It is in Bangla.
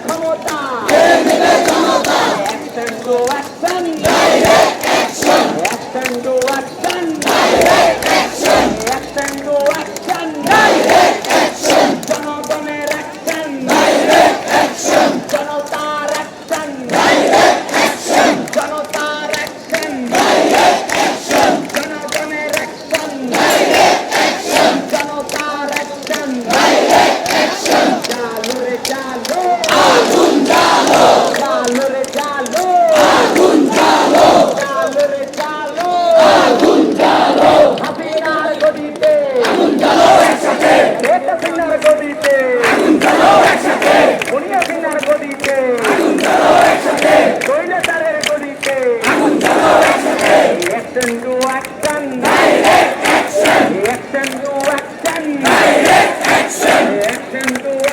ক্ষমতা Action to action. Action to action. Action to action. জনগণের action. জনতার action. জনতার action. জনগণের action. জনতার action. চালু রে চালু চালু রে চালু চালু রে চালু হাসিনার গদিতে শেখ হাসিনার গদিতে সোনিয়া সিনহার গদিতে কৈলাসারের গদিতে action to action action to action action to action